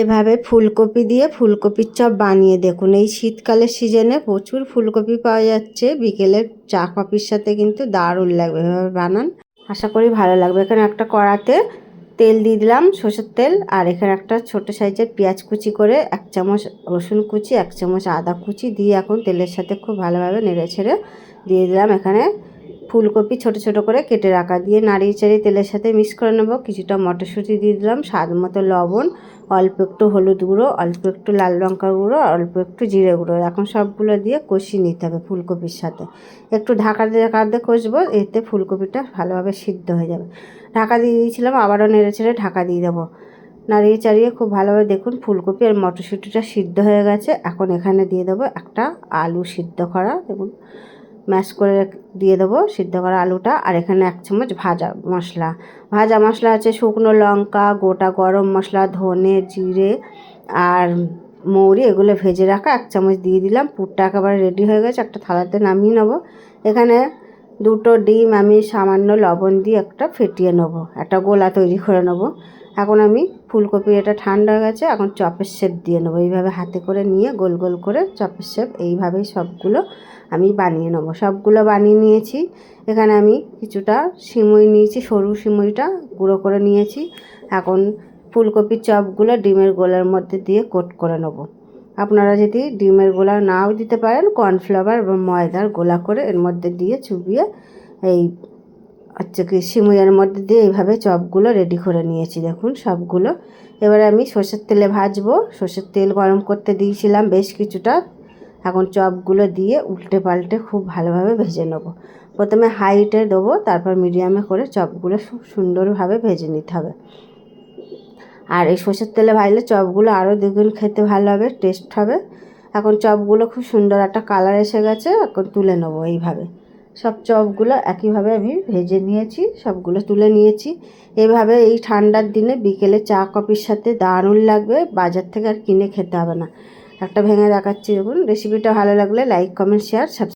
এভাবে ফুলকপি দিয়ে ফুলকপির চপ বানিয়ে দেখুন। এই শীতকালের সিজনে প্রচুর ফুলকপি পাওয়া যাচ্ছে। বিকেলের চা, কফির সাথে কিন্তু দারুণ লাগবে। এভাবে বানান। আশা করি ভালো লাগবে। এখানে একটা কড়াতে তেল দিয়ে দিলাম, সর্ষের তেল, আর এখানে একটা ছোট সাইজের পেঁয়াজ কুচি করে এক চামচ রসুন কুচি, এক চামচ আদা কুচি দিয়ে এখন তেলের সাথে খুব ভালোভাবে নেড়ে ছেড়ে দিয়ে দিলাম। এখানে ফুলকপি ছোট ছোট করে কেটে রাখা দিয়ে নাড়িয়ে চাড়িয়ে তেলের সাথে মিক্স করে নেব। কিছুটা মটরশুঁটি দিয়ে দিলাম, স্বাদ মতো লবণ, অল্প একটু হলুদ গুঁড়ো, অল্প একটু লাল লঙ্কা গুঁড়ো অল্প একটু জিরে গুঁড়ো। এখন সবগুলো দিয়ে কষিয়ে নিতে হবে ফুলকপির সাথে। একটু ঢাকা দিয়ে ঢাকা দিয়ে কষবো, এতে ফুলকপিটা ভালোভাবে সিদ্ধ হয়ে যাবে। ঢাকা দিয়ে দিয়েছিলাম, আবারও নেড়ে ছেড়ে ঢাকা দিয়ে দেবো। নাড়িয়ে চাড়িয়ে খুব ভালোভাবে দেখুন ফুলকপি আর মটরশুঁটিটা সিদ্ধ হয়ে গেছে। এখন এখানে দিয়ে দেবো একটা আলু সিদ্ধ করা। দেখুন ম্যাশ করে দিয়ে দেবো সিদ্ধ করা আলুটা। আর এখানে এক চামচ ভাজা মশলা। ভাজা মশলা আছে শুকনো লঙ্কা, গোটা গরম মশলা, ধনে, জিরে আর মৌরি, এগুলো ভেজে রাখা। এক চামচ দিয়ে দিলাম। পুরটা একেবারে রেডি হয়ে গেছে। একটা থালাতে নামিয়ে নেব। এখানে দুটো ডিম আমি সামান্য লবণ দিয়ে একটা ফেটিয়ে নেব। একটা গোলা তৈরি করে নেব। এখন আমি ফুলকপি এটা ঠান্ডা হয়ে গেছে, এখন চপের শেপ দিয়ে নেব। এইভাবে হাতে করে নিয়ে গোল গোল করে চপের শেপ, এইভাবেই সবগুলো আমি বানিয়ে নেব। সবগুলো বানিয়ে নিয়েছি। এখানে আমি কিছুটা সিমুই নিয়েছি, সরু সিমুইটা গুঁড়ো করে নিয়েছি। এখন ফুলকপির চপগুলো ডিমের গোলার মধ্যে দিয়ে কোট করে নেব। আপনারা যদি ডিমের গোলা নাও দিতে পারেন, কর্নফ্লাওয়ার বা ময়দার গোলা করে এর মধ্যে দিয়ে চুবিয়ে এই হচ্ছে কি সিমুইয়ের মধ্যে দিয়ে এইভাবে চপগুলো রেডি করে নিয়েছি। দেখুন, সবগুলো। এবারে আমি সর্ষের তেলে ভাজবো। সর্ষের তেল গরম করতে দিয়েছিলাম বেশ কিছুটা। এখন চপগুলো দিয়ে উল্টে পাল্টে খুব ভালোভাবে ভেজে নেব। প্রথমে হাইটে দেবো, তারপর মিডিয়ামে করে চপগুলো খুব সুন্দরভাবে ভেজে নিতে হবে। আর এই সর্ষের তেলে ভাজলে চপগুলো আরও দ্বিগুণ খেতে ভালো হবে টেস্ট হবে। এখন চপগুলো খুব সুন্দর একটা কালার এসে গেছে, এখন তুলে নেব এইভাবে। সব চপগুলো একইভাবে আমি ভেজে নিয়েছি, সবগুলো তুলে নিয়েছি। এভাবে এই ঠান্ডার দিনে বিকেলে চা কফির সাথে দারুণ লাগবে, বাজার থেকে আর কিনে খেতে হবে না। একটা ভেঙে দেখাচ্ছি, দেখুন। রেসিপিটা ভালো লাগলে লাইক, কমেন্ট শেয়ার সাবস্ক্রাইব